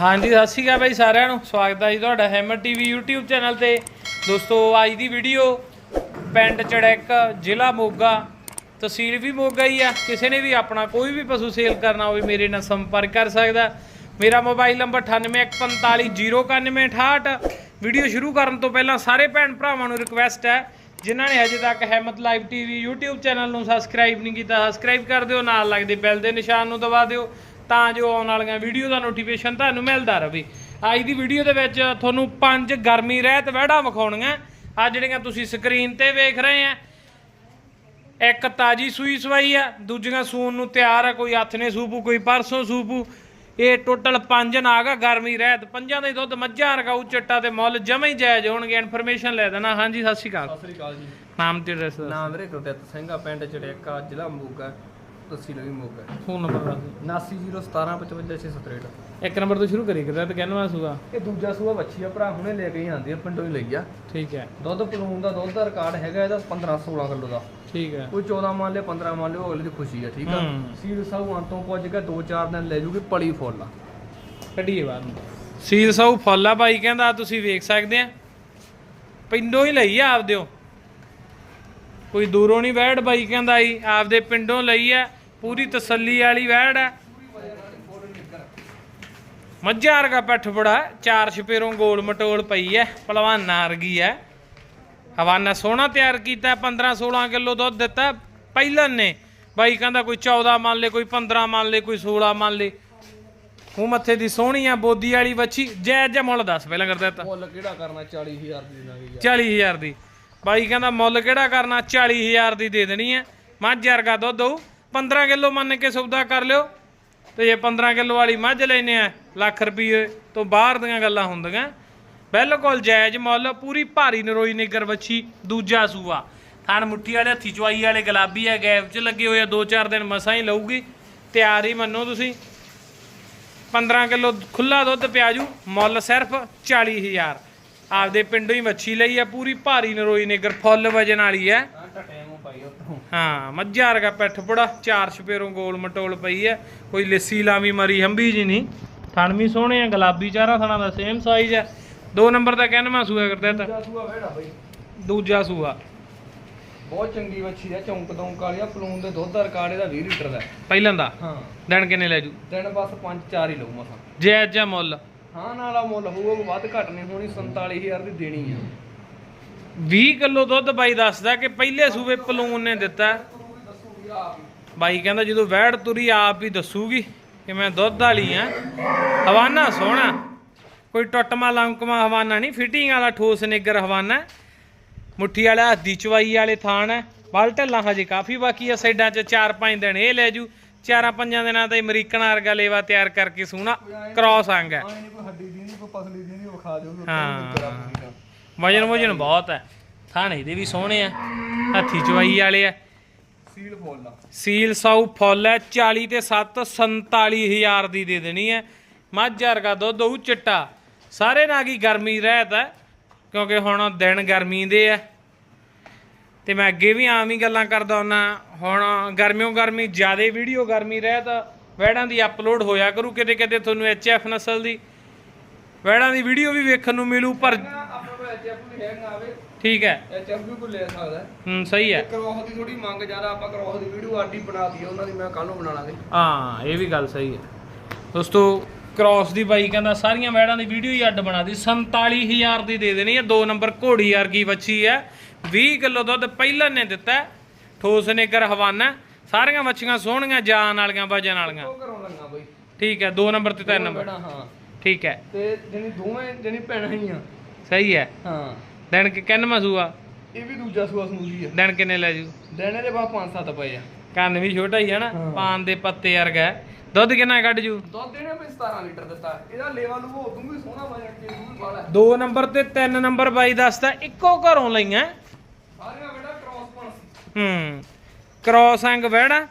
ਹਾਂਜੀ, ਸਤਿ ਸ਼੍ਰੀ ਅਕਾਲ ਬਾਈ ਸਾਰਿਆਂ ਨੂੰ। ਸਵਾਗਤ ਹੈ ਜੀ ਤੁਹਾਡਾ ਹੈਮਰ ਟੀਵੀ YouTube ਚੈਨਲ ਤੇ। ਦੋਸਤੋ, ਅੱਜ ਦੀ ਵੀਡੀਓ ਪਿੰਡ ਚੜੈਕ, ਜ਼ਿਲ੍ਹਾ ਮੋਗਾ, ਤਹਿਸੀਲ ਵੀ ਮੋਗਾ ਹੀ ਆ। ਕਿਸੇ ਨੇ ਵੀ ਆਪਣਾ ਕੋਈ ਵੀ ਪਸ਼ੂ ਸੇਲ ਕਰਨਾ ਹੋਵੇ, ਮੇਰੇ ਨਾਲ ਸੰਪਰਕ ਕਰ ਸਕਦਾ। ਮੇਰਾ ਮੋਬਾਈਲ ਨੰਬਰ 9815499168 ਵੀਡੀਓ ਸ਼ੁਰੂ ਕਰਨ ਤੋਂ ਪਹਿਲਾਂ ਸਾਰੇ ਭੈਣ ਭਰਾਵਾਂ ਨੂੰ ਰਿਕੁਐਸਟ ਹੈ, ਜਿਨ੍ਹਾਂ ਨੇ ਅਜੇ ਤੱਕ Haimat live TV YouTube channel ਨੂੰ ਸਬਸਕ੍ਰਾਈਬ ਨਹੀਂ ਕੀਤਾ ਸਬਸਕ੍ਰਾਈਬ ਕਰ ਦਿਓ, ਨਾਲ ਲੱਗਦੇ ਬੈਲ ਦੇ ਨਿਸ਼ਾਨ ਨੂੰ ਦਬਾ ਦਿਓ। ਤਾਂ ਜੋ ਆਉਣ ਵਾਲੀਆਂ ਵੀਡੀਓ ਦਾ ਨੋਟੀਫਿਕੇਸ਼ਨ ਤੁਹਾਨੂੰ ਮਿਲਦਾ ਰਹੇ। ਅੱਜ ਦੀ ਵੀਡੀਓ ਦੇ ਵਿੱਚ ਤੁਹਾਨੂੰ ਪੰਜ ਗਰਮੀ ਰਹਿਤ ਵਹਿੜਾਂ ਵਿਖਾਉਣੀਆਂ। ਆ ਜਿਹੜੀਆਂ ਤੁਸੀਂ ਸਕਰੀਨ ਤੇ ਵੇਖ ਰਹੇ ਆ ਇੱਕ ਤਾਜੀ ਸੂਈ ਸਵਾਈ ਆ ਦੂਜੀਆਂ ਸੂਣ ਨੂੰ ਤਿਆਰ ਆ ਕੋਈ ਹੱਥ ਨੇ ਸੂਪੂ ਕੋਈ ਪਰਸੋਂ ਸੂਪੂ। ਇਹ ਟੋਟਲ ਪੰਜ ਨਾਗ ਆ ਗਰਮੀ ਰਹਿਤ। ਪੰਜਾਂ ਦਾ ਦੁੱਧ ਮੱਝਾਂ ਰਗਾਉ ਚਿੱਟਾ ਤੇ ਮੁੱਲ ਜਮਾ ਹੀ ਜਾਇਜ਼ ਹੋਣਗੇ। ਇਨਫੋਰਮੇਸ਼ਨ ਲੈ ਦੇਣਾ। ਹਾਂਜੀ ਸਤਿ ਸ਼੍ਰੀ ਅਕਾਲ। ਸਤਿ ਸ੍ਰੀ ਅਕਾਲ ਜੀ। ਨਾਮ ਤੇ ਐਡਰੈਸ ਨਾਮ ਵੀਰੇ ਗੁਰਦਿੱਤ ਸਿੰਘ ਆ ਪਿੰਡ ਚੜੇਕਾ ਜ਼ਿਲ੍ਹਾ ਮੋਗਾ। ਤਹਿਸੀਲ ਵੀ ਮੋਗਾ ਫੋਨ ਨੰਬਰ ਦੱਸ 7901755663 ਇੱਕ ਨੰਬਰ ਤੋਂ ਸ਼ੁਰੂ ਕਰੀ ਕਰਦਾ ਤੇ ਕਹਿਣਾ ਸੂਗਾ ਇਹ ਦੂਜਾ ਸੂਆ ਬੱਚੀ ਆ ਭਰਾ ਹੁਣੇ ਲੈ ਕੇ ਹੀ ਆਂਦੀ ਆ ਪਿੰਡੋਂ ਹੀ ਲਈ ਆ। ਠੀਕ ਹੈ। ਦੁੱਧ ਪਲੂਨ ਦਾ ਦੁੱਧ ਦਾ ਰਿਕਾਰਡ ਹੈਗਾ ਇਹਦਾ 15 16 ਕਿਲੋ ਦਾ। ਠੀਕ ਹੈ। ਕੋਈ 14 ਮੰਨ ਲਿਆ 15 ਮੰਨ ਲਿਆ ਉਹ ਅਗਲੇ ਦੀ ਖੁਸ਼ੀ ਆ ਠੀਕ ਆ? ਹੂੰ। ਸੀਲ ਸਾਊ ਅੰਤੋਂ ਪੁੱਜ ਕੇ 2-4 ਦਿਨ ਲੈ ਜੂਗੀ ਪਲੀ ਫੁੱਲ ਆ। ਕੱਢੀਏ ਬਾਹਰ ਨੂੰ ਸੀਲ ਸਾਊ ਫੁੱਲ ਆ ਬਾਈ ਕਹਿੰਦਾ ਤੁਸੀਂ ਵੇਖ ਸਕਦੇ ਆ। ਪਿੰਡੋਂ ਹੀ ਲਈ ਆ ਆਪਦਿਓ ਕੋਈ ਦੂਰੋਂ ਨਹੀਂ ਵੈੜ ਬਾਈ ਕਹਿੰਦਾ ਆਈ ਆਪਦੇ ਪਿੰਡੋਂ ਲਈ ਆ। ਪੂਰੀ ਤਸੱਲੀ ਵਾਲੀ ਵੈੜ ਆ ਮੱਝਾਂ ਵਰਗਾ ਪੈਠ ਬੜਾ ਚਾਰ ਛਪੇਰੋਂ ਗੋਲ ਮਟੋਲ ਪਈ ਐ ਪਹਿਲਵਾਨਾਂ ਵਰਗੀ ਐ ਹਵਾਨਾ ਸੋਹਣਾ ਤਿਆਰ ਕੀਤਾ 15 16 ਕਿਲੋ ਦੁੱਧ ਦਿੱਤਾ ਪਹਿਲਨ ਨੇ। ਬਾਈ ਕਹਿੰਦਾ ਕੋਈ 14 ਮੰਨ ਲੇ ਕੋਈ 15 ਮੰਨ ਲੇ ਕੋਈ 16 ਮੰਨ ਲੇ। ਮੂੰਹ ਮੱਥੇ ਦੀ ਸੋਹਣੀ ਆ ਬੋਦੀ ਵਾਲੀ ਵੱਛੀ। ਜੈ ਜੈ ਮੁੱਲ ਦੱਸ ਪਹਿਲਾਂ ਕਰਦਾ ਤਾਂ ਮੁੱਲ ਕਿਹੜਾ ਕਰਨਾ? 40000 ਦੀ ਦੇਣਾਗੇ 40000 ਦੀ। ਬਾਈ ਕਹਿੰਦਾ ਮੁੱਲ ਕਿਹੜਾ ਕਰਨਾ? 40000 ਦੀ ਦੇ ਦੇਣੀ ਹੈ। ਮੱਝ ਵਰਗਾ ਦੁੱਧ ਹੋਊ। 15 ਕਿਲੋ ਮੰਨ ਕੇ ਸੌਦਾ ਕਰ ਲਿਓ। ਤੇ ਜੇ 15 ਕਿਲੋ ਵਾਲੀ ਮੱਝ ਲੈਨੇ ਆ, ਲੱਖ ਰੁਪਏ ਤੋਂ ਬਾਹਰ ਦੀਆਂ ਗੱਲਾਂ ਹੁੰਦੀਆਂ। ਬਿਲਕੁਲ ਜਾਇਜ਼ ਮੁੱਲ, ਪੂਰੀ ਭਾਰੀ ਨਰੋਈ ਨਿਗਰ ਵੱਛੀ, ਦੂਜਾ ਸੂਆ। ਥਣ ਮੁੱਠੀ ਵਾਲੇ, ਹੱਥੀ ਚਵਾਈ ਵਾਲੇ ਗੁਲਾਬੀ ਹੈ ਗੈਪ 'ਚ ਲੱਗੇ ਹੋਏ ਆ 2-4 ਦਿਨ ਮਸਾਂ ਹੀ ਲਊਗੀ। ਤਿਆਰ ਹੀ ਮੰਨੋ ਤੁਸੀਂ। 15 ਕਿਲੋ ਖੁੱਲਾ ਦੁੱਧ ਪਿਆਜੂ, ਮੁੱਲ ਸਿਰਫ 40000 ਆਪਦੇ ਪਿੰਡੋਂ ਹੀ ਮੱਛੀ ਲਈ ਆ, ਪੂਰੀ ਭਾਰੀ ਨਰੋਈ ਨਿਗਰ, ਫੁੱਲ ਵਜਨ ਵਾਲੀ ਹੈ ਪਾਈ ਉੱਤੋਂ। ਹਾਂ ਮੱਝਾਂ ਵਰਗਾ ਪਿੱਠ ਬੜਾ ਚਾਰ ਛਪੇਰੋਂ ਗੋਲ ਮਟੋਲ ਪਈ ਹੈ ਕੋਈ ਲੱਸੀ ਲਾਵੀ ਮਰੀ ਹੰਬੀ ਜੀ ਨਹੀਂ। ਥਣ ਵੀ ਸੋਹਣੇ ਆ ਗੁਲਾਬੀ ਚਾਰਾ ਥਣਾ ਦਾ ਸੇਮ ਸਾਈਜ਼ ਹੈ ਦੋ ਨੰਬਰ ਦਾ ਕਹਿਣਾ ਮੈਂ ਸੂਆ ਕਰਦਾ ਤਾਂ। ਦੂਜਾ ਸੂਆ ਵੇੜਾ ਬਈ। ਦੂਜਾ ਸੂਆ। ਬਹੁਤ ਚੰਗੀ ਵੱਛੀ ਆ ਚੌਂਕ ਦੌਂਕ ਵਾਲੀ ਆ ਪਲੂਨ ਦੇ ਦੁੱਧ ਦਾ ਰਿਕਾਰਡ ਇਹਦਾ 20 ਲੀਟਰ ਦਾ। ਪਹਿਲਾਂ ਦਾ? ਹਾਂ। ਦਿਨ ਕਿੰਨੇ ਲੈ ਜੂ? ਦਿਨ ਬਸ 5-4 ਹੀ ਲਊ ਮਸਾਂ ਜਾਇਜ਼ ਜਾਂ ਮੁੱਲ। ਹਾਂ ਨਾਲਾ ਮੁੱਲ ਹੋਊਗਾ ਵੱਧ ਘੱਟ ਨਹੀਂ ਹੋਣੀ 47000 ਦੀ ਦੇਣੀ ਆ। 20 ਕਿਲੋ ਦੁੱਧ ਬਾਈ ਦੱਸਦਾ ਕਿ ਪਹਿਲੇ ਸੂਬੇ ਪਲੂਨ ਨੇ ਦਿੱਤਾ। ਬਾਈ ਕਹਿੰਦਾ ਜਦੋਂ ਵਹਿੜ ਤੁਰੀ ਆਪ ਹੀ ਦੱਸੂਗੀ ਕਿ ਮੈਂ ਦੁੱਧ ਵਾਲੀ ਆ। ਹਵਾਨਾ ਸੋਹਣਾ। ਕੋਈ ਟੁੱਟਮਾ ਲੰਕਮਾ ਹਵਾਨਾ ਨਹੀਂ ਫਿਟਿੰਗ ਵਾਲਾ ਠੋਸ ਨਿੱਗਰ ਹਵਾਨਾ। ਮੁੱਠੀ ਵਾਲਾ ਹੱਦੀ ਚਵਾਈ ਵਾਲੇ ਥਾਣ ਹੈ। ਬਲ ਢੱਲਾ ਹਜੇ ਕਾਫੀ ਬਾਕੀ ਆ ਸਾਈਡਾਂ 'ਚ 4-5 ਦਿਨ ਇਹ ਲੈ ਜੂ। ਚਾਰਾਂ ਪੰਜਾਂ ਦਿਨਾਂ ਤੇ ਅਮਰੀਕਨ ਵਰਗਾ ਲੇਵਾ ਤਿਆਰ ਕਰਕੇ ਸੋਹਣਾ ਕ੍ਰਾਸ ਅੰਗ ਹੈ। ਹਾਂ। ਵਜਨ ਵਜਨ ਬਹੁਤ ਹੈ। ਥਾਣੇ ਦੇ ਵੀ ਸੋਹਣੇ ਆ ਹੱਥੀ ਚਵਾਈ ਵਾਲੇ ਆ। ਸੀਲ ਫੁੱਲ ਸੀਲ ਸਾਊ ਫੁੱਲ ਹੈ 40 ਤੇ 7 47000 ਦੀ ਦੇ ਦੇਣੀ ਹੈ। ਮੱਝ ਵਰਗਾ ਦੁੱਧ ਉਹ ਚਿੱਟਾ। ਸਾਰੇ ਨਾਲ ਹੀ ਗਰਮੀ ਰਹਿਤ ਹੈ ਕਿਉਂਕਿ ਹੁਣ ਦਿਨ ਗਰਮੀ ਦੇ ਆ ਤੇ ਮੈਂ ਅੱਗੇ ਵੀ ਆਮ ਹੀ ਗੱਲਾਂ ਕਰਦਾ ਹੁੰਨਾ ਹੁਣ ਗਰਮੀਓ ਗਰਮੀ ਜਿਆਦੇ ਵੀਡੀਓ ਗਰਮੀ ਰਹਿਤ ਵੈੜਾਂ ਦੀ ਅਪਲੋਡ ਹੋਇਆ ਕਰੂ ਕਿਤੇ ਕਿਤੇ ਤੁਹਾਨੂੰ ਐਚਐਫ ਨਸਲ ਦੀ। ਵੈੜਾਂ ਦੀ ਵੀਡੀਓ ਵੀ ਵੇਖਣ ਨੂੰ ਮਿਲੂ ਪਰ ਐਚਐਫ ਵੀ ਹੈਗਾ ਆਵੇ ਠੀਕ ਹੈ। ਐਚਐਫ ਵੀ ਕੋਈ ਲੈ ਸਕਦਾ। ਹੈ। ਹੂੰ ਸਹੀ ਹੈ। ਕਰੋਹ ਦੀ ਥੋੜੀ ਮੰਗ ਜ਼ਿਆਦਾ ਆਪਾਂ ਕਰੋਹ ਦੀ ਵੀਡੀਓ ਆਡੀ ਬਣਾ ਦਈਏ ਉਹਨਾਂ ਦੀ ਮੈਂ ਕੱਲ ਨੂੰ ਬਣਾ ਲਾਂਗੇ। ਹਾਂ ਇਹ ਵੀ ਗੱਲ ਸਹੀ ਹੈ। ਦੋਸਤੋ ਕ੍ਰਾਸ ਦੀ ਬਾਈ ਕਹਿੰਦਾ ਸਾਰੀਆਂ ਵੈੜਾਂ ਦੀ ਵੀਡੀਓ ਹੀ ਅੱਡ ਬਣਾ ਦੀ 47000 ਦੀ ਦੇ ਦੇਣੀ ਹੈ ਦੋ ਨੰਬਰ ਘੋੜੀ ਵਰਗੀ ਵੱਛੀ ਹੈ। 20 ਕਿਲੋ ਦੁੱਧ ਪਹਿਲਾਂ ਨੇ ਦਿੱਤਾ। ਠੋਸ ਨੇਗਰ ਹਵਾਨਾ। ਸਾਰੀਆਂ ਵੱਛੀਆਂ ਸੋਹਣੀਆਂ ਜਾਨ ਵਾਲੀਆਂ ਵਜਨ ਵਾਲੀਆਂ। ਠੀਕ ਹੈ ਦੋ ਨੰਬਰ ਤੇ ਤਿੰਨ ਨੰਬਰ। ਠੀਕ ਹੈ। ਤੇ ਜਿਹਨੀ ਦੋਵੇਂ ਜਿਹਨੀ ਭੈਣਾਂ ਹੀ ਆ। ਸਹੀ ਹੈ। ਹਾਂ। ਦਿਨ ਕਿ ਕਿੰਨਵਾਂ ਸੂਆ ਇਹ ਵੀ ਦੂਜਾ ਸੂਆ ਸਮੂਦੀ ਆ। ਦਿਨ ਕਿੰਨੇ ਲੈ ਜੂ? ਦੇਣੇ ਦੇ ਬਾਅਦ 5-7 ਪਏ ਆ। ਕੰਨ ਵੀ ਛੋਟਾ ਹੀ ਹੈ ਨਾ। ਪਾਨ ਦੇ ਪੱਤੇ ਵਰਗਾ। ਦੁੱਧ ਕਿੰਨਾ ਕੱਢ ਜੂ? ਦੁੱਧ ਦੇਣੇ ਵੀ 17 ਲੀਟਰ ਦਿੱਤਾ। ਇਹਦਾ ਲੇਵਾ ਲੂਗਾ ਉਦੋਂ ਵੀ ਸੋਹਣਾ ਵਜਣ ਕੇ ਵੀ ਬਾਲਾ ਦੋ ਨੰਬਰ ਤੇ ਤਿੰਨ ਨੰਬਰ ਬਾਈ ਦੱਸਦਾ ਇੱਕੋ ਘਰੋਂ ਲਈਆਂ। ਸਾਰੀਆਂ ਬੇਟਾ ਕ੍ਰਾਸ ਪਣ ਹੂੰ। ਕ੍ਰੋਸ ਅੰਗ ਵਹਿੜਾ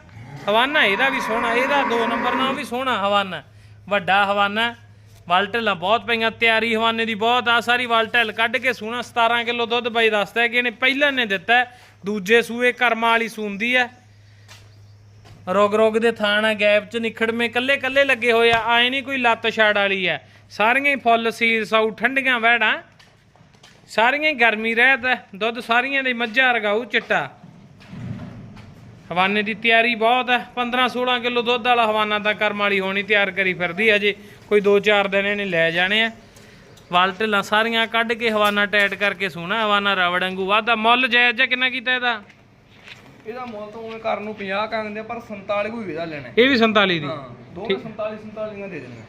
ਹਵਾਨਾ ਇਹਦਾ ਵੀ ਸੋਹਣਾ ਇਹਦਾ ਦੋ ਨੰਬਰ ਨਾਲ ਵੀ ਸੋਹਣਾ ਹਵਾਨਾ। ਵੱਡਾ ਹਵਾਨਾ ਵਲਟਲਾਂ ਬਹੁਤ ਪਈਆਂ, ਤਿਆਰੀ ਹਵਾਨੇ ਦੀ ਬਹੁਤ ਆ, ਸਾਰੀ ਵਲਟਲ ਕੱਢ ਕੇ ਸੂਣਾ 17 ਕਿਲੋ ਦੁੱਧ ਬਾਈ ਦੱਸਦਾ ਹੈ ਕਿ ਇਹਨੇ ਪਹਿਲਾਂ ਨੇ ਦਿੱਤਾ ਦੂਜੇ ਸੂਏ ਕਰਮਾਂ ਵਾਲੀ ਸੂੰਦੀ ਹੈ। ਰੋਗ ਰੋਗ ਦੇ ਥਾਣ ਆ, ਗੈਪ ਚ ਨਿਖੜਵੇਂ ਕੱਲੇ ਕੱਲੇ ਲੱਗੇ ਹੋਏ ਆ, ਆਏ ਨਹੀਂ ਕੋਈ ਲੱਤ ਛਾੜ ਵਾਲੀ ਹੈ। ਸਾਰੀਆਂ ਹੀ ਫੁੱਲ ਸੀਰ ਸਾਊ ਠੰਡੀਆਂ ਵਹਿੜਾਂ, ਸਾਰੀਆਂ ਹੀ ਗਰਮੀ ਰਹਿਤ ਹੈ, ਦੁੱਧ ਸਾਰੀਆਂ ਦੇ ਮੱਝਾਂ ਰਗਾਊ ਚਿੱਟਾ। ਹਵਾਨੇ ਦੀ ਤਿਆਰੀ ਬਹੁਤ ਹੈ। 15 16 ਕਿਲੋ ਦੁੱਧ ਵਾਲਾ ਹਵਾਨਾ ਤਾਂ ਕਰਮ ਵਾਲੀ ਹੋਣੀ ਤਿਆਰ ਕਰੀ ਫਿਰਦੀ ਅਜੇ। ਕੋਈ 2-4 ਦਿਨ ਇਹਨੇ ਲੈ ਜਾਣੇ ਆ। ਵਾਲ ਢਿੱਲਾਂ ਸਾਰੀਆਂ ਕੱਢ ਕੇ ਹਵਾਨਾ ਟਾਈਟ ਕਰਕੇ ਸੋਣਾ ਹਵਾਨਾ ਰਵੜ ਵਾਂਗੂ। ਵਾਦਾ ਮੁੱਲ ਜਾਇਜ਼ ਜਾਂ ਕਿੰਨਾ ਕੀਤਾ ਇਹਦਾ? ਇਹਦਾ ਮੁੱਲ ਤਾਂ ਉਵੇਂ ਕਰਨ ਨੂੰ 50 ਕਹਿੰਦੇ ਪਰ 47 ਕੋਈ ਇਹਦਾ ਲੈਣਾ। ਇਹ ਵੀ 47 ਦੀ? ਹਾਂ ਦੋਵੇਂ 47 47 ਦੇ ਦੇਣਗੇ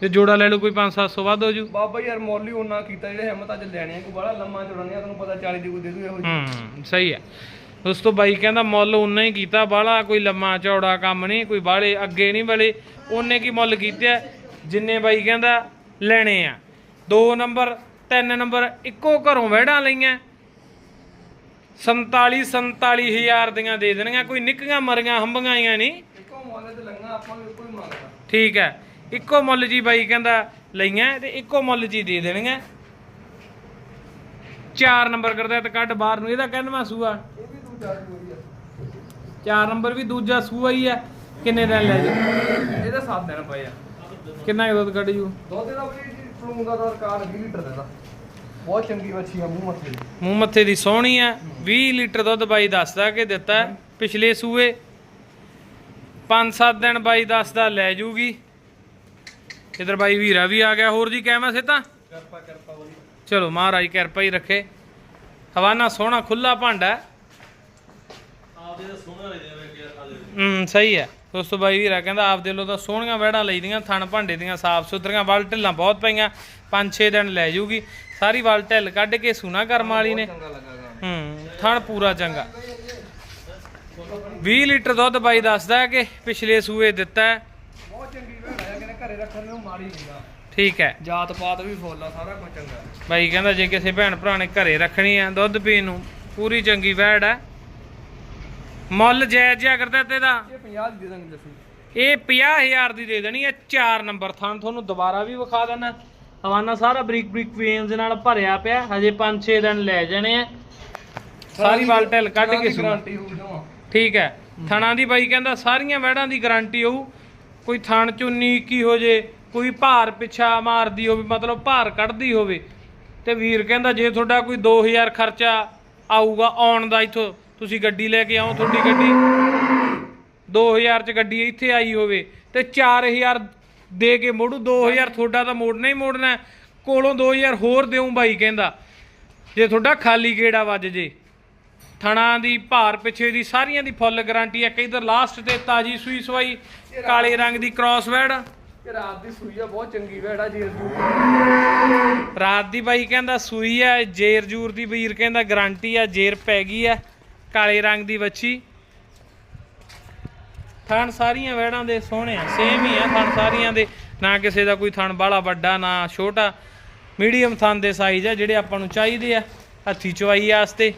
ਤੇ ਜੋੜਾ ਲੈ ਲਓ ਕੋਈ 5-700 ਵੱਧ ਹੋ ਜੂ। ਬਾਬਾ ਯਾਰ ਮੁੱਲ ਹੀ ਉਹਨਾਂ ਕੀਤਾ ਜਿਹੜੇ ਹਿੰਮਤ ਅੱਜ ਲੈਣੇ ਆ ਕੋਈ ਬੜਾ ਲੰਮਾ ਚੌੜਾ ਨਹੀਂ ਤੁਹਾਨੂੰ ਪਤਾ 40 ਦੀ ਕੋਈ ਦੇ ਦੂ ਇਹੋ ਹੂੰ ਸਹੀ ਹੈ। ਉਸ ਤੋਂ ਬਾਈ ਕਹਿੰਦਾ ਮੁੱਲ ਉਨਾ ਹੀ ਕੀਤਾ ਬਾਹਲਾ ਕੋਈ ਲੰਮਾ ਚੌੜਾ ਕੰਮ ਨਹੀਂ ਕੋਈ ਬਾਹਲੇ ਅੱਗੇ ਨਹੀਂ ਬਲੇ ਉਹਨੇ ਕੀ ਮੁੱਲ ਕੀਤੇ ਜਿੰਨੇ ਬਾਈ ਕਹਿੰਦਾ ਲੈਣੇ ਆ। 2 ਨੰਬਰ 3 ਨੰਬਰ ਇੱਕੋ ਘਰੋਂ ਵਹਿੜਾਂ ਲਈਆਂ। 47 47000 ਦੀਆਂ ਦੇ ਦੇਣੀਆਂ ਕੋਈ ਨਿੱਕੀਆਂ ਮਰੀਆਂ ਹੰਬੀਆਂ ਆਈਆਂ ਨਹੀਂ। ਇੱਕੋ ਮੁੱਲ ਤੇ ਲੰਗਾ ਆਪਾਂ ਹੀ ਮੰਗਦਾ ਠੀਕ ਹੈ। ਇੱਕੋ ਮੁੱਲ ਜੀ ਬਾਈ ਕਹਿੰਦਾ ਲਈਆਂ ਤੇ ਇੱਕੋ ਮੁੱਲ ਜੀ ਦੇ ਦੇਣੀਆਂ। 4 ਨੰਬਰ ਕਰਦਾ ਤੇ ਕੱਢ ਬਾਹਰ ਨੂੰ ਇਹਦਾ ਕਹਿੰਦਾ ਸੂਆ? ਚਾਰ ਵਧੀਆ 4 ਨੰਬਰ ਵੀ ਦੂਜਾ ਸੂਆ ਹੀ ਆ ਕਿੰਨੇ ਦਿਨ ਲੈ ਜਾ ਇਹਦਾ 7 ਦਿਨ ਪਏ ਆ। ਕਿੰਨਾ ਕੁ ਦੁੱਧ ਕੱਢ ਜੂ? ਦੁੱਧ ਦਾ ਵੀ ਪਲੂਨ ਦਾ ਰਿਕਾਰਡ 20 ਲੀਟਰ ਦਾ ਬਹੁਤ ਚੰਗੀ ਵੱਛੀ ਆ ਮੂੰਹ ਮੱਥੇ ਦੀ। ਮੂੰਹ ਮੱਥੇ ਦੀ ਸੋਹਣੀ ਆ। 20 ਲੀਟਰ ਦੁੱਧ ਬਾਈ ਦੱਸਦਾ ਕਿ ਦਿੱਤਾ ਹੈ। ਪਿਛਲੇ ਸੂਏ 5-7 ਦਿਨ ਬਾਈ ਦੱਸਦਾ ਲੈ ਜੂਗੀ। ਇਧਰ ਬਾਈ ਵੀਰਾ ਵੀ ਆ ਗਿਆ। ਹੋਰ ਜੀ ਕਹਿਮਾ ਸੇ ਤਾਂ ਕਿਰਪਾ ਕਿਰਪਾ ਚਲੋ ਮਹਾਰਾਜ ਕਿਰਪਾ ਹੀ ਰੱਖੇ। ਹਵਾਨਾ ਸੋਹਣਾ ਖੁੱਲਾ ਭਾਂਡਾ ਹੈ। ਹੂੰ ਸਹੀ ਹੈ। ਦੋਸਤੋ ਬਾਈ ਵੀਰਾ ਕਹਿੰਦਾ ਆਪ ਦੇ ਲੋ ਤਾਂ ਸੋਹਣੀਆਂ ਵਹਿੜਾਂ ਲਈਦੀਆਂ ਥਣ ਭਾਂਡੇ ਦੀਆਂ ਸਾਫ਼ ਸੁਥਰੀਆਂ ਵਲ ਢਿੱਲਾਂ ਬਹੁਤ ਪਈਆਂ 5-6 ਦਿਨ ਲੈ ਜੂਗੀ। ਸਾਰੀ ਵਲ ਢਿੱਲ ਕੱਢ ਕੇ ਸੂਣਾ ਕਰਮ ਵਾਲੀ ਨੇ। ਹੂੰ ਥਣ ਪੂਰਾ ਚੰਗਾ। 20 ਲੀਟਰ ਦੁੱਧ ਬਾਈ ਦੱਸਦਾ ਹੈ ਕਿ ਪਿਛਲੇ ਸੂਏ ਦਿੱਤਾ ਹੈ। ਬਹੁਤ ਚੰਗੀ ਭੈਣ ਆ ਕਹਿੰਦੇ ਘਰੇ ਰੱਖਣ ਨੂੰ ਮਾੜੀ ਨਹੀਂਗਾ ਠੀਕ ਹੈ। ਜਾਤ ਪਾਤ ਵੀ ਫੁੱਲ ਆ ਸਾਰਾ ਕੁਝ ਚੰਗਾ। ਬਾਈ ਕਹਿੰਦਾ ਜੇ ਕਿਸੇ ਭੈਣ ਭਰਾ ਨੇ ਘਰੇ ਰੱਖਣੀ ਆ ਦੁੱਧ ਪੀਣ ਨੂੰ ਪੂਰੀ ਚੰਗੀ ਵੈੜ ਹੈ। ਮੁੱਲ ਜਾਇਜ਼ ਜਿਆ ਕਰਦਾ ਤੇ ਇਹਦਾ? ਇਹ 50 ਦੀ ਦੇ ਦਾਂਗੇ ਇਹ 50000 ਦੀ ਦੇ ਦੇਣੀ ਹੈ 4 ਨੰਬਰ ਥਾਂ ਤੁਹਾਨੂੰ ਦੁਬਾਰਾ ਵੀ ਵਿਖਾ ਦੇਣਾ ਹਵਾਨਾ ਸਾਰਾ ਬਰੀਕ ਬਰੀਕ ਫੇਮਸ ਨਾਲ ਭਰਿਆ ਪਿਆ ਹਜੇ 5-6 ਦਿਨ ਲੈ ਜਾਣੇ ਆ। ਸਾਰੀ ਵਾਲ ਢਿੱਲ ਕੱਢ ਕੇ ਸੂ ਗਾਰੰਟੀ ਹੋ ਜਾਵਾਂ ਠੀਕ ਹੈ। ਥਣਾ ਦੀ ਬਾਈ ਕਹਿੰਦਾ ਸਾਰੀਆਂ ਵੈੜਾਂ ਦੀ ਗਾਰੰਟੀ ਹੋਊ। ਕੋਈ ਥਣ ਚੁੰਨੀ ਕੀ ਹੋ ਜੇ ਕੋਈ ਭਾਰ ਪਿੱਛਾ ਮਾਰਦੀ ਹੋਵੇ ਮਤਲਬ ਭਾਰ ਕੱਢਦੀ ਹੋਵੇ। ਤੇ ਵੀਰ ਕਹਿੰਦਾ ਜੇ ਤੁਹਾਡਾ ਕੋਈ 2000 ਖਰਚਾ ਆਊਗਾ ਆਉਣ ਦਾ ਇੱਥੋਂ ਤੁਸੀਂ ਗੱਡੀ ਲੈ ਕੇ ਆਓ ਤੁਹਾਡੀ ਗੱਡੀ। 2000 ਚ ਗੱਡੀ ਇੱਥੇ ਆਈ ਹੋਵੇ ਤੇ 4000 ਦੇ ਕੇ ਮੋੜੂ 2000 ਤੁਹਾਡਾ ਤਾਂ ਮੋੜਨਾ ਹੀ ਮੋੜਨਾ। ਕੋਲੋਂ 2000 ਹੋਰ ਦੇਉਂ ਬਾਈ ਕਹਿੰਦਾ। ਜੇ ਤੁਹਾਡਾ ਖਾਲੀ ਗੇੜਾ ਵੱਜ ਜੇ। ਥਣਾ ਦੀ ਭਾਰ ਪਿੱਛੇ ਦੀ ਸਾਰੀਆਂ ਦੀ ਫੁੱਲ ਗਾਰੰਟੀ ਹੈ। ਕਿ ਇਧਰ ਲਾਸਟ ਤੇ ਤਾਜੀ ਸੂਈ ਸਵਾਈ ਕਾਲੇ ਰੰਗ ਦੀ ਕ੍ਰਾਸ ਵੈੜ। ਰਾਤ ਦੀ ਸੂਈ ਆ ਬਹੁਤ ਚੰਗੀ ਭੈੜਾ ਜੀ ਅਰਜੂ ਰਾਤ ਦੀ ਬਾਈ ਕਹਿੰਦਾ ਸੂਈ ਹੈ ਜੇਰ ਜੂਰ ਦੀ ਵੀਰ ਕਹਿੰਦਾ ਗਾਰੰਟੀ ਹੈ ਜੇਰ ਪੈ ਗਈ ਹੈ। ਕਾਲੇ ਰੰਗ ਦੀ ਵੱਛੀ। ਥਣ ਸਾਰੀਆਂ ਵੈੜਾਂ ਦੇ ਸੋਹਣੇ ਆ ਸੇਮ ਹੀ ਆ ਥਣ ਸਾਰੀਆਂ ਦੇ। ਨਾ ਕਿਸੇ ਦਾ ਕੋਈ ਥਣ ਬਾਲਾ ਵੱਡਾ ਨਾ ਛੋਟਾ। ਮੀਡੀਅਮ ਥਣ ਦੇ ਸਾਈਜ਼ ਆ ਜਿਹੜੇ ਆਪਾਂ ਨੂੰ ਚਾਹੀਦੇ ਆ ਹੱਥੀ ਚਵਾਈ ਵਾਸਤੇ।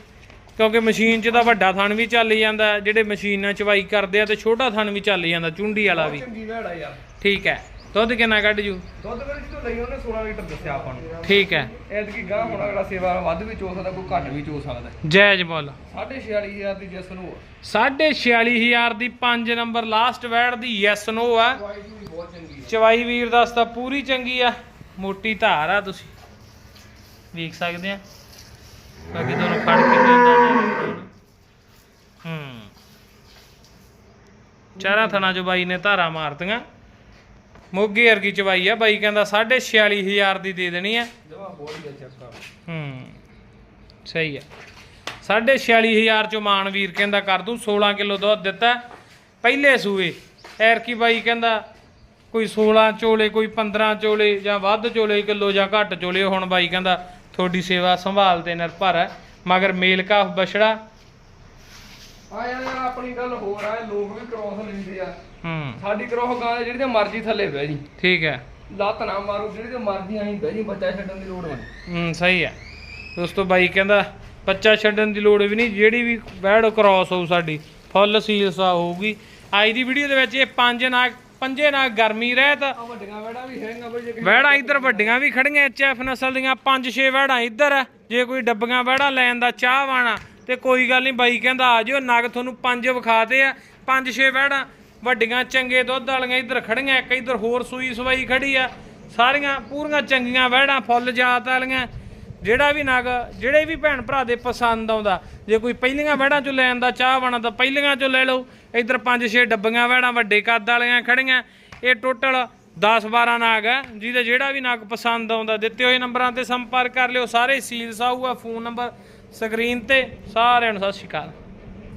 ਕਿਉਂਕਿ ਮਸ਼ੀਨ 'ਚ ਤਾਂ ਵੱਡਾ ਥਣ ਵੀ ਚੱਲ ਜਾਂਦਾ ਜਿਹੜੇ ਮਸ਼ੀਨ ਨਾਲ ਚਵਾਈ ਕਰਦੇ ਆ ਤੇ ਛੋਟਾ ਥਣ ਵੀ ਚੱਲ ਜਾਂਦਾ ਚੁੰਡੀ ਵਾਲਾ ਵੀ। ਠੀਕ ਹੈ। ਦੁੱਧ ਕਿੰਨਾ ਕੱਢ ਜੂ? ਦੁੱਧ ਵੇਲੇ ਜਦੋਂ ਲਈ ਉਹਨੇ 16 ਲੀਟਰ ਦੱਸਿਆ ਆਪਾਂ ਨੂੰ। ਠੀਕ ਹੈ। ਐਤਕੀ ਗਾਂ ਹੁਣ ਅਗਲਾ ਸੇਵਾ ਵੱਧ ਵੀ ਚੋ ਸਕਦਾ ਕੋਈ ਘੱਟ ਵੀ ਚੋ ਸਕਦਾ। ਜਾਇਜ਼ ਮੁੱਲ। 46500 ਦੀ ਜਿਸ ਨੂੰ ਸਾਢੇ 46000 ਦੀ 5 ਨੰਬਰ ਲਾਸਟ ਵੈੜ ਦੀ ਯੈਸ ਨੋ ਆ। ਚਵਾਈ ਵੀਰ ਦੱਸਦਾ ਪੂਰੀ ਚੰਗੀ ਆ। ਮੋਟੀ ਧਾਰ ਆ ਤੁਸੀਂ। ਵੇਖ ਸਕਦੇ ਆ। ਬਾਕੀ ਤੁਹਾਨੂੰ ਫੜ ਕੇ ਦਿੰਦਾ ਹੂੰ। ਚਾਰਾਂ ਥਣਾ ਚ ਬਾਈ ਨੇ ਧਾਰਾ ਮਾਰਤੀਆਂ। ਮੋਗੀ ਵਰਗੀ ਚਵਾਈ ਆ ਬਾਈ ਕਹਿੰਦਾ 46500 ਦੀ ਦੇ ਦੇਣੀ ਆ। ਜਮਾ ਬੋਲੀ ਆ ਚੱਕਾ ਹੂੰ ਸਹੀ ਹੈ 46500 ਚੋਂ ਮਾਨ ਵੀਰ ਕਹਿੰਦਾ ਕਰ ਦੂੰ 16 ਕਿਲੋ ਦੁੱਧ ਦਿੱਤਾ। ਪਹਿਲੇ ਸੂਏ ਐਰ ਕੀ ਬਾਈ ਕਹਿੰਦਾ ਕੋਈ 16 ਚੋਲੇ ਕੋਈ 15 ਚੋਲੇ ਜਾਂ ਵੱਧ ਚੋਲੇ ਕਿਲੋ ਜਾਂ ਘੱਟ ਚੋਲੇ ਹੁਣ ਬਾਈ ਕਹਿੰਦਾ ਤੁਹਾਡੀ ਸੇਵਾ ਸੰਭਾਲ ਤੇ ਨਿਰਭਰ ਹੈ ਮਗਰ ਮੇਲ ਕਾਫ ਬਛੜਾ ਆ ਯਾਰ ਆਪਣੀ ਗੱਲ ਹੋਰ ਆ ਇਹ ਲੋਕ ਵੀ ਕ੍ਰੋਸ ਲੈਂਦੇ ਆ। ਹੂੰ। ਸਾਡੀ ਕ੍ਰੋਸ ਗਾਂ ਜਿਹੜੀ ਤੇ ਮਰਜ਼ੀ ਥੱਲੇ ਬਹਿ ਜੀ। ਠੀਕ ਹੈ। ਲੱਤ ਨਾ ਮਾਰੋ ਜਿਹੜੀ ਤੇ ਮਰਜ਼ੀ ਆਹੀਂ ਬਹਿ ਜੀ ਬੱਚਾ ਛੱਡਣ ਦੀ ਲੋੜ ਨਹੀਂ ਹੂੰ ਸਹੀ ਹੈ। ਦੋਸਤੋ ਬਾਈ ਕਹਿੰਦਾ ਬੱਚਾ ਛੱਡਣ ਦੀ ਲੋੜ ਵੀ ਨਹੀਂ ਜਿਹੜੀ ਵੀ ਬੈਡ ਕ੍ਰਾਸ ਹੋਊ ਸਾਡੀ ਫੁੱਲ ਸੀਲਸਾ ਹੋਊਗੀ। ਅੱਜ ਦੀ ਵੀਡੀਓ ਦੇ ਵਿੱਚ ਇਹ ਪੰਜ ਨਾਗ ਪੰਜੇ ਨਾਗ ਗਰਮੀ ਰਹਿਤ। ਆ ਵੱਡੀਆਂ ਵੜਾ ਵੀ ਹੈਗਾ ਬਈ ਜੇ ਕਿਸੇ- ਵਹਿੜਾਂ ਇੱਧਰ ਵੱਡੀਆਂ ਵੀ ਖੜੀਆਂ ਐਚਐਫ ਨਸਲ ਦੀਆਂ ਪੰਜ ਛੇ ਵਹਿੜਾਂ ਇੱਧਰ। ਆ। ਜੇ ਕੋਈ ਡੱਬੀਆਂ ਵਹਿੜਾਂ ਲੈਣ ਦਾ ਚਾਹ ਵਾਣਾ ਤੇ ਕੋਈ ਗੱਲ ਨਹੀਂ ਬਾਈ ਕਹਿੰਦਾ ਆ ਜਿਓ ਨਗ ਤੁਹਾਨੂੰ ਪੰਜ ਵਿਖਾਤੇ ਆ, ਪੰਜ ਛੇ ਵਹਿੜਾਂ ਵੱਡੀਆਂ ਚੰਗੇ ਦੁੱਧ ਵਾਲੀਆਂ ਇੱਧਰ ਖੜੀਆਂ, ਇੱਕ ਇੱਧਰ ਹੋਰ ਸੂਈ ਸਵਾਈ ਖੜੀ ਆ। ਸਾਰੀਆਂ ਪੂਰੀਆਂ ਚੰਗੀਆਂ ਵਹਿੜਾਂ ਫੁੱਲ ਜਾਤ ਵਾਲੀਆਂ। ਜਿਹੜਾ ਵੀ ਨਗ, ਜਿਹੜੇ ਵੀ ਭੈਣ ਭਰਾ ਦੇ ਪਸੰਦ ਆਉਂਦਾ, ਜੇ ਕੋਈ ਪਹਿਲੀਆਂ ਵਹਿੜਾਂ ਚੋਂ ਲੈਣ ਦਾ ਚਾਹ ਬਣਾ ਤਾਂ ਪਹਿਲੀਆਂ ਚੋਂ ਲੈ ਲਓ। ਇੱਧਰ 5-6 ਡੱਬੀਆਂ ਵਹਿੜਾਂ ਵੱਡੇ ਕੱਦ ਵਾਲੀਆਂ ਖੜੀਆਂ। ਇਹ ਟੋਟਲ 10-12 ਨਾਗ ਹੈ ਜਿਹਦਾ ਜਿਹੜਾ ਵੀ ਨਗ ਪਸੰਦ ਆਉਂਦਾ, ਦਿੱਤੇ ਹੋਏ ਨੰਬਰਾਂ ਤੇ ਸੰਪਰਕ ਕਰ ਲਿਓ। ਸਾਰੇ ਸੀਲ ਸਾਊ ਆ, ਫੋਨ ਨੰਬਰ ਸਕਰੀਨ ਤੇ ਸਾਰਿਆਂ ਨੂੰ ਸਤਿ ਸ਼੍ਰੀ ਅਕਾਲ।